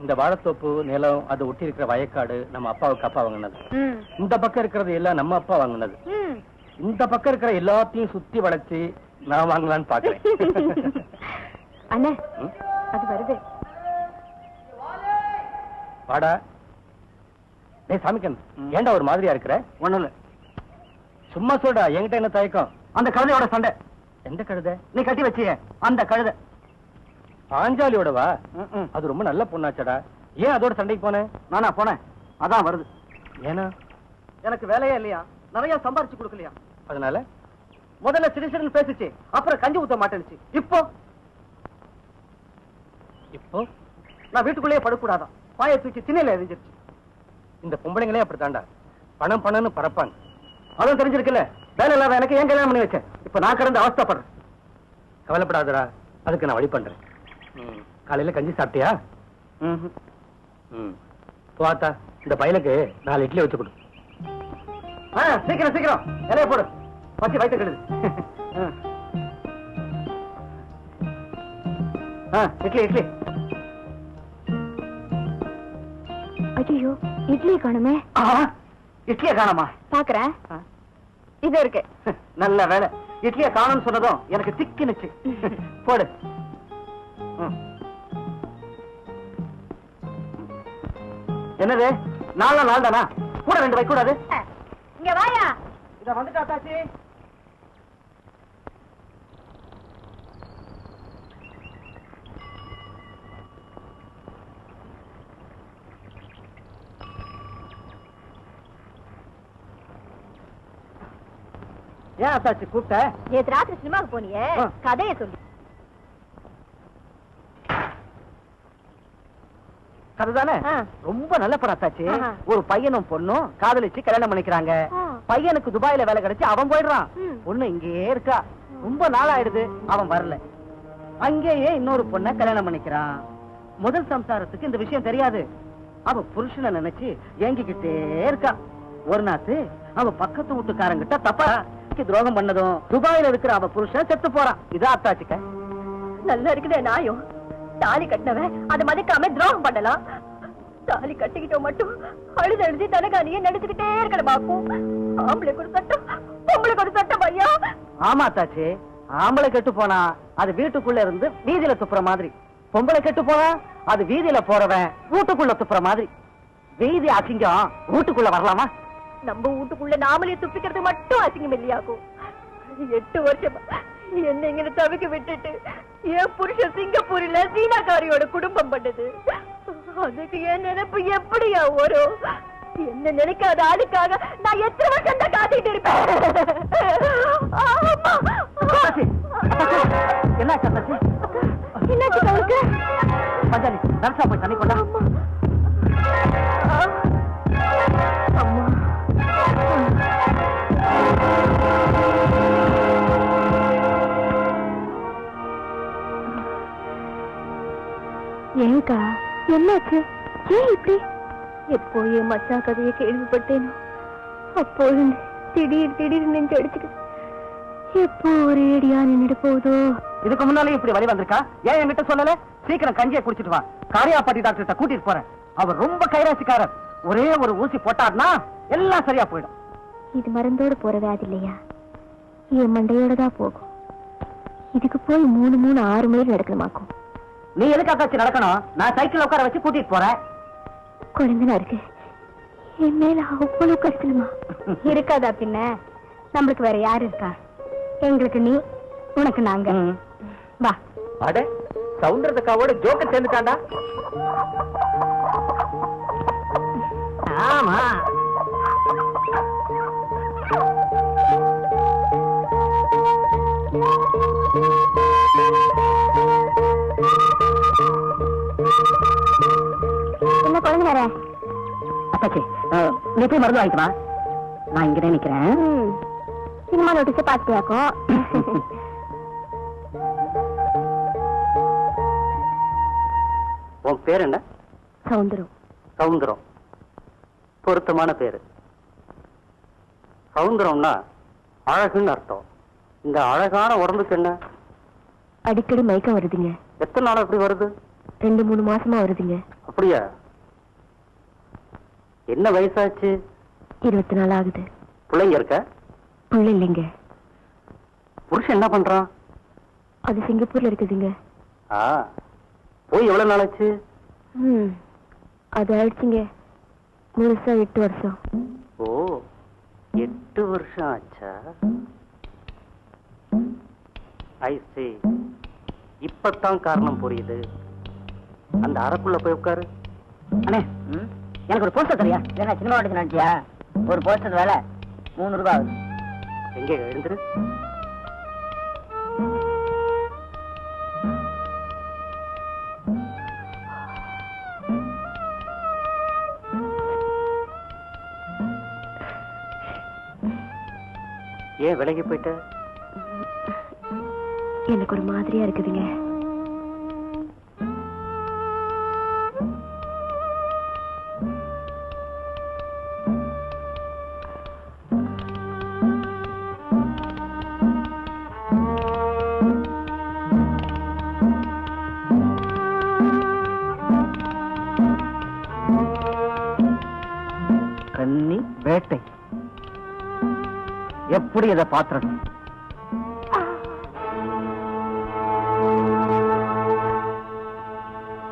இந்த வாழைத்தோப்பு நிலம் அது ஒட்டி இருக்கிற வயக்காடு நம்ம அப்பாவுக்கு அப்பா வாங்கினது. ம். இந்த பக்கம் இருக்கிறது எல்லாம் நம்ம அப்பா வாங்கினது. ம். இந்த பக்கம் இருக்கிற எல்லாத்தையும் சுத்தி வளைச்சு நான் வாங்கலாம்னு பாக்குறேன் அண்ணே? அது வருது. வாடா. டேய் சாமிக்கன் ஏன்டா ஒரு மாதிரியா இருக்கிற? ஒண்ணும் இல்ல. சும்மா சொல்டா என்கிட்ட என்ன தயக்கம்? அந்த கழுதையோட சண்டை. எந்த கழுதை? நீ கட்டி வச்சிய அந்த கழுதை. பாஞ்சாலியோட வா ம், ம். அது ரொம்ப நல்ல பொண்ணாச்சடா. ஏன் அதோட சண்டைக்கு போனேன் நானா போனேன். அதான் வருது. ஏன்னா எனக்கு வேலையே இல்லையா? நிறைய சம்பாரிச்சு கொடுக்கலையா? அதனால? முதல்ல சிறு சிறுன்னு பேசுச்சு. அப்புறம் கஞ்சி ஊத்த மாட்டேனுச்சு இப்போ? இப்போ? நான் வீட்டுக்குள்ளேயே படக்கூடாதான். பாய தூக்கி திண்ணையில எரிஞ்சிருச்சு. இந்த பொம்பளைங்களே அப்படித்தான்டா. பணம் பணம்னு பறப்பாங்க. அதுவும் தெரிஞ்சிருக்குல்ல? வேலை இல்லாத எனக்கு ஏன் கல்யாணம் பண்ணி வச்சேன்? இப்ப நான் கிடந்து அவஸ்தைப்படுறேன். கவலைப்படாதடா. அதுக்கு நான் வழி பண்றேன். காலையில கஞ்சி சாப்பிட்டியா? போத்தா இந்த பையனுக்கு நாலு இட்லி வச்சு கொடு. ஆ, சீக்கிரம் சீக்கிரம். இலைய போடு. பத்தி வயிற்று கெடுது. இட்லி இட்லி. ஐயோ இட்லி காணுமே. ஆ, இட்லியை காணோமா? பாக்குறேன். இது இருக்கு. நல்ல வேலை இட்லியை காணும்னு சொன்னதும் எனக்கு திக்கினுச்சு. போடு. என்னது? நாலா நாள் தானா கூட ரெண்டு வைக்க கூடாது. இங்க வாயா. இத வந்துட்டா தாச்சி ஏன் அத்தாச்சி கூப்பிட்ட? நேத்து ராத்திரி சினிமாவுக்கு போனியே. கதைய சொல்லு. அதுதானே ஆ. ரொம்ப நல்ல ஆஹா. ஒரு பையனும் பொண்ணும் காதலிச்சு கல்யாணம் பண்ணிக்கிறாங்க. பையனுக்கு துபாயில வேலை கிடைச்சு அவன் போயிடுறான். பொண்ணு இங்கேயே இருக்கா. ரொம்ப நாளாயிடுது அவன் வரல. அங்கேயே இன்னொரு பொண்ண கல்யாணம் பண்ணிக்கிறான். முதல் சம்சாரத்துக்கு இந்த விஷயம் தெரியாது. அவ புருஷனை நினைச்சு ஏங்கிக்கிட்டே இருக்கா. ஒரு நாத்து அவ பக்கத்து வீட்டுக்காரங்கிட்ட தப்பா துரோகம் பண்ணதும் துபாயில இருக்கிற அவ புருஷன் செத்து போறான். இதா அத்தாச்சிக்க. நல்லா இருக்குதே நாயம். தாலி கட்டினவன் அதை மதிக்காம துரோகம் பண்ணலாம். தாலி கட்டிக்கிட்டோம் மட்டும் அழுது அழுதி தனகானியே நடிச்சுக்கிட்டே இருக்கணுமாக்கும் ஆம்பளைக்கு ஒரு சட்டம் பொம்பளைக்கு ஒரு சட்டம் ஐயா. ஆமா தாச்சி ஆம்பளை கெட்டு போனா அது வீட்டுக்குள்ள இருந்து வீதியில துப்புற மாதிரி. பொம்பளை கெட்டு போனா அது வீதியில போறவன் வீட்டுக்குள்ள துப்புற மாதிரி. வீதி அசிங்கம் வீட்டுக்குள்ள வரலாமா? நம்ம வீட்டுக்குள்ள நாமளே துப்பிக்கிறது மட்டும் அசிங்கம் இல்லையாக்கும். எட்டு வருஷமா என்ன இங்க தவிக்க விட்டுட்டு என் புருஷன் சிங்கப்பூர்ல சீனாக்காரியோட குடும்பம் பண்ணது. அதுக்கு என் நினைப்பு எப்படியா வரும்? என்ன நினைக்காத ஆளுக்காக நான் எத்தனை வருஷம் தான் காத்திட்டு இருப்பேன்? அத்தாச்சி, என்னாச்சு அவளுக்கு பஞ்சாலி நர்சா போய் தண்ணி கொண்டா. ஏங்கா என்னாச்சு? ஏன் இப்படி? எப்போ என் மச்சான் கதையை கேள்விப்பட்டேனோ. அப்போ இருந்து திடீர் திடீர் நெஞ்சு அடிச்சுக்குது எப்போ ஒரே அடியா நின்னுட்டு போகுதோ? இதுக்கு முன்னாலே இப்படி வழி வந்திருக்கா? ஏன் என்கிட்ட சொல்லல? சீக்கிரம் கஞ்சியை குடிச்சிட்டு வா. காரியாப்பாட்டி டாக்டர்கிட்ட கூட்டிட்டு போறேன். அவர் ரொம்ப கைராசிக்காரர். ஒரே ஒரு ஊசி போட்டார்னா எல்லாம் சரியா போயிடும். இது மருந்தோட போற வியாதி இல்லையா? என் மண்டையோட தான் போகும். இதுக்கு போய் மூணு மூணு ஆறு மைல் நடக்கணுமாக்கும். நீ எதுக்கு அத்தாச்சி நடக்கணும்? நான் சைக்கிள் உட்கார வச்சு கூட்டிட்டு போறேன். குழந்தைனா இருக்கு. என் மேல அவ்வளவு கஷ்டமா? இருக்காதா பின்ன? நம்மளுக்கு வேற யாரு இருக்கா? எங்களுக்கு நீ உனக்கு நாங்க. வா. அட சவுண்டரத்துக்காவோட ஜோக்க சேர்ந்துட்டாண்டா ஆமா. நீ போய் மருந்து வாங்கிக்கலாம் நான் இங்கதான் நிக்கிறேன். சினிமா நோட்டீஸ் பாத்தியாக்கும் உன் பேர் என்ன? சவுந்தரம். சவுந்தரம். பொருத்தமான பேரு. சவுந்தரம்னா அழகுன்னு அர்த்தம். இந்த அழகான உடம்புக்கு என்ன? அடிக்கடி மயக்கம் வருதுங்க. எத்தனை நாள் அப்படி வருது? ரெண்டு மூணு மாசமா வருதுங்க. அப்படியா? என்ன வயசாச்சு? இருபத்தி நாலு ஆகுது. பிள்ளைங்க இருக்க? புள்ள இல்லைங்க. புருஷன் என்ன பண்றான்? அது சிங்கப்பூர்ல இருக்குதுங்க. ஆ போய் எவ்வளவு நாளாச்சு? ம் அது ஆயிடுச்சுங்க. முழுசா எட்டு வருஷம். ஓ எட்டு வருஷம் ஆச்சா? ஐ see. இப்பதான் காரணம் புரியுது. அந்த அறைக்குள்ள போய் உட்காரு. அண்ணே எனக்கு ஒரு போஸ்டர் தெரியா? ஏன்னா சினிமா நினைச்சியா? ஒரு போஸ்டர் வேலை. மூணு ரூபாய் ஆகுது. எங்க எழுந்துரு ஏன் விலகி போயிட்ட? எனக்கு ஒரு மாதிரியா இருக்குதுங்க. பாத்துறது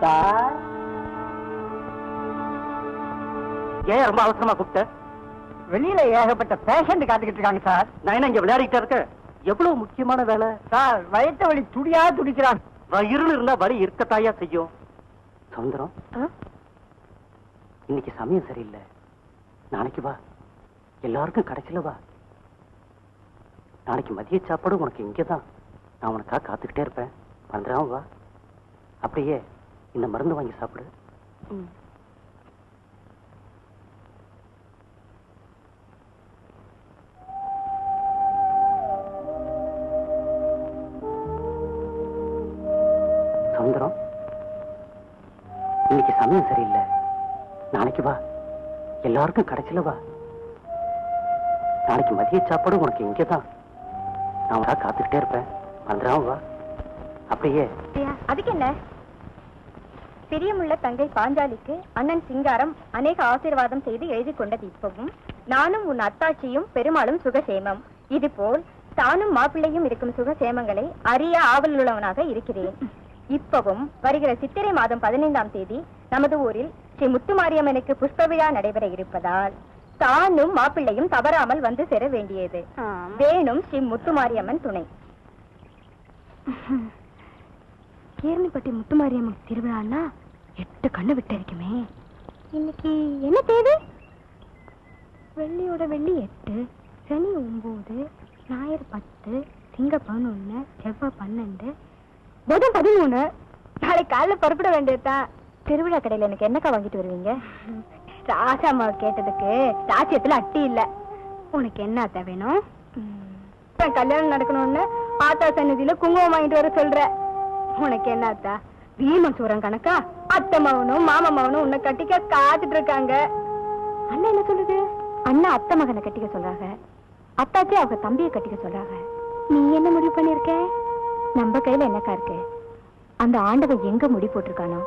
சார்? ஏன் ரொம்ப அவசரமா கூப்பிட்ட? வெளியில ஏகப்பட்ட பேஷண்ட் காத்துக்கிட்டு இருக்காங்க சார். நான் என்ன இங்க விளையாடிட்டு இருக்கேன்? எவ்வளவு முக்கியமான வேலை? சார் வயிற்று வலி துடியா துடிக்கிறான் வயிறுல இருந்தா வலி இருக்கத்தாயா செய்யும்? சவுந்தரம் இன்னைக்கு சமயம் சரியில்லை. நாளைக்கு வா. எல்லாருக்கும் கடைசியில வா. நாளைக்கு மதிய சாப்பாடு உனக்கு இங்கதான். நான் உனக்கா காத்துக்கிட்டே இருப்பேன். வந்துடாம வா அப்படியே இந்த மருந்து வாங்கி சாப்பிடு. சவுந்தரம் இன்னைக்கு சமயம் சரியில்லை. நாளைக்கு வா. எல்லாருக்கும் கடைசியில வா. நாளைக்கு மதிய சாப்பாடு உனக்கு இங்கதான். நான் உனக்கா காத்துக்கிட்டே இருப்பேன். வந்துடாம வா. அப்படியே. அதுக்கு என்ன? பிரியமுள்ள தங்கை பாஞ்சாலிக்கு அண்ணன் சிங்காரம் அநேக ஆசீர்வாதம் செய்து எழுதி கொண்டது இப்பவும் நானும் உன் அத்தாட்சியும் பெருமாளும் சுகசேமம். இதுபோல் தானும் மாப்பிள்ளையும் இருக்கும் சுகசேமங்களை அறிய ஆவலுள்ளவனாக இருக்கிறேன். இப்பவும் வருகிற சித்திரை மாதம் பதினைந்தாம் தேதி நமது ஊரில் ஸ்ரீ முத்துமாரியம்மனுக்கு புஷ்ப விழா நடைபெற இருப்பதால் தானும் மாப்பிள்ளையும் தவறாமல் வந்து சேர வேண்டியது. வேணும் ஸ்ரீ முத்துமாரியம்மன் துணை. கேரணிப்பட்டி முத்துமாரியம்மன் திருவிழான்னா எட்டு கண்ணு விட்டு இருக்குமே இன்னைக்கு என்ன தேதி? வெள்ளியோட வெள்ளி எட்டு சனி ஒன்பது ஞாயிறு பத்து திங்க பதினொன்னு செவ்வாய் பன்னெண்டு புதன் பதிமூணு. நாளைக்கு காலைல புறப்பட வேண்டியதுதான். திருவிழா கடையில எனக்கு என்னக்கா வாங்கிட்டு வருவீங்க? ராசாம்மா கேட்டதுக்கு ராசியத்துல அட்டி இல்ல. உனக்கு என்ன அத்தை வேணும்? கல்யாணம் நடக்கணும்னு ஆத்தா சன்னதியில குங்குமம் வாங்கிட்டு வர சொல்ற. உனக்கு என்ன அத்தா? வீமன் சூரம் கணக்கா? அத்தை மகனும் மாமா மகனும் உன்னை கட்டிக்க காத்துட்டு இருக்காங்க. அண்ணா என்ன சொல்லுது அண்ணா அத்தை மகனை கட்டிக்க சொல்றாங்க. அத்தாச்சி அவங்க தம்பியை கட்டிக்க சொல்றாங்க. நீ என்ன முடிவு பண்ணிருக்க? நம்ம கையில என்னக்கா இருக்கு? அந்த ஆண்டவன் எங்க முடி போட்டிருக்கானோ?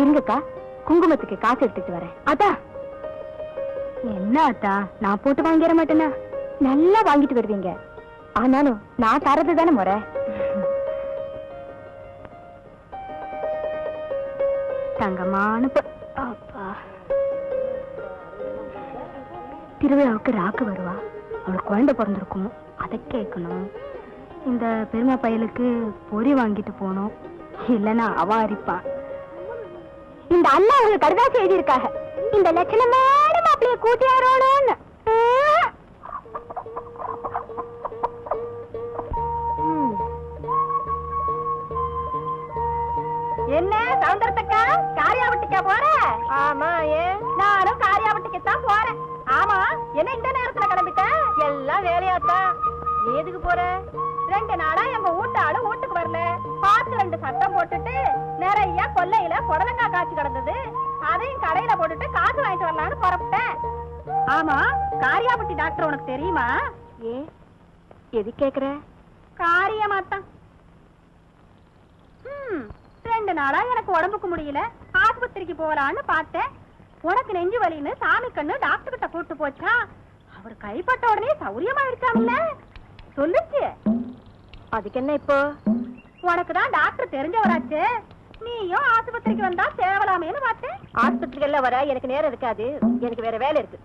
இருங்கக்கா. குங்குமத்துக்கு காசு எடுத்துட்டு வரேன். அதா. என்ன அத்தா? நான் போட்டு வாங்கிட மாட்டேனா நல்லா வாங்கிட்டு வருவீங்க. ஆனாலும் நான் தரது தானே முறை? தங்கமான அப்பா. திருவிழாவுக்கு ராக்கு வருவா. அவளுக்கு குழந்தை பிறந்திருக்கும். அதை கேட்கணும். இந்த பெருமா பயலுக்கு பொறி வாங்கிட்டு போனோம் இல்லைன்னா அவன் அரிப்பான் அண்ணா உங்களுக்கு கடுதாசி எழுதியிருக்காங்க. இந்த லட்சணமான மாப்பிளைய கூட்டி வரணும்னு. என்ன சவுந்தரத்தக்கா? காரியாவட்டிக்கா போற? ஆமா ஏன்? நானும் காரியாவட்டிக்கு தான் போறேன். ஆமா என்ன இந்த நேரத்துல கிளம்பிட்ட? எல்லாம் வேலையாத்தான் எதுக்கு போற? ரெண்டு நாளா எங்க வீட்டாளு வீட்டுக்கு சட்டம் போட்டுட்டு நிறைய கொல்லையில புடலங்காய் காய்ச்சி கிடந்தது. அதையும் கடையில போட்டுட்டு காசு வாங்கிட்டு வரலாம்னு புறப்பட்டேன். ஆமா காரியாபட்டி டாக்டர் உனக்கு தெரியுமா? ஏ எது கேக்குற? காரியமாத்தான். ரெண்டு நாளா எனக்கு உடம்புக்கு முடியல. ஆஸ்பத்திரி ஆஸ்பத்திரிக்கு போகலான்னு பார்த்தேன். உனக்கு நெஞ்சு வலின்னு சாமி கண்ணு டாக்டர் கிட்ட கூட்டு போச்சா? அவர் கைப்பட்ட உடனே சௌரியமாயிடுச்சாம்ல சொல்லுச்சு. அதுக்கு என்ன இப்போ? உனக்கு தான் டாக்டர் தெரிஞ்சவராச்சு. நீயும் ஆஸ்பத்திரிக்கு வந்தா தேவலாமேன்னு பார்த்தேன். ஆஸ்பத்திரிக்கு எல்லாம் வர எனக்கு நேரம் இருக்காது. எனக்கு வேற வேலை இருக்கு.